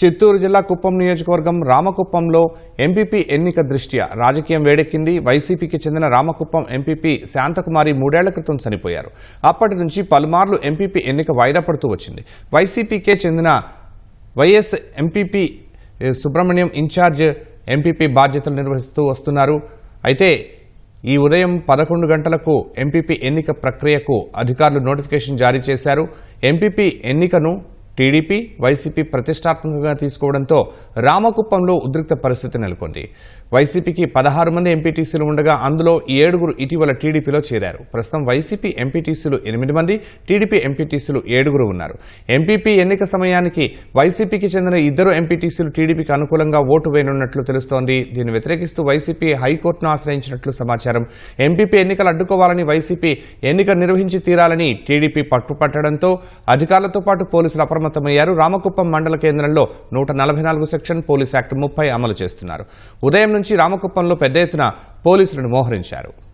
చిత్తూరు జిల్లా కుప్పం నియోజకవర్గం రామకుప్పంలో ఎంపీపీ ఎన్నిక దృష్ట్యా రాజకీయం వేడెక్కింది. వైసీపీకి చెందిన రామకుప్పం ఎంపీపీ శాంతకుమారి మూడేళ్ళ క్రితం చనిపోయారు. అప్పటి నుంచి పలుమార్లు ఎంపీపీ ఎన్నిక వాయిదా పడుతూ వచ్చింది. వైసీపీకే చెందిన YS MPP Subrahmanyam incharge MPP బాధ్యతలు నిర్వహిస్తూ వస్తున్నారు. అయితే ఈ ఉదయం పదకొండు గంటలకు ఎంపీపీ ఎన్నిక ప్రక్రియకు అధికారులు నోటిఫికేషన్ జారీ చేశారు. ఎంపీపీ ఎన్నికను టీడీపీ వైసీపీ ప్రతిష్టాత్మకంగా తీసుకోవడంతో రామకుప్పంలో ఉద్రిక్త పరిస్థితి నెలకొంది. వైసీపీకి పదహారు మంది ఎంపీటీసీలు ఉండగా అందులో ఏడుగురు ఇటీవల టీడీపీలో చేరారు. ప్రస్తుతం వైసీపీ ఎంపీటీసీలు ఎనిమిది మంది టీడీపీ ఎంపీటీసీలు ఏడుగురు ఉన్నారు. ఎంపీపీ ఎన్నిక సమయానికి వైసీపీకి చెందిన ఇద్దరు ఎంపీటీసీలు టీడీపీకి అనుకూలంగా ఓటు వేయనున్నట్లు తెలుస్తోంది. దీన్ని వ్యతిరేకిస్తూ వైసీపీ హైకోర్టును ఆశ్రయించినట్లు సమాచారం. ఎంపీపీ ఎన్నికలు అడ్డుకోవాలని వైసీపీ ఎన్నిక నిర్వహించి తీరాలని టీడీపీ పట్టుపట్టడంతో అధికారులతో పాటు పోలీసులు అప్రమత్తమయ్యారు. రామకుప్పం మండల కేంద్రంలో నూట నలభై నాలుగు సెక్షన్ పోలీస్ యాక్ట్ ముప్పై అమలు చేస్తున్నారు. ఉదయం నుంచి రామకుప్పంలో పెద్ద ఎత్తున పోలీసులను మోహరించారు.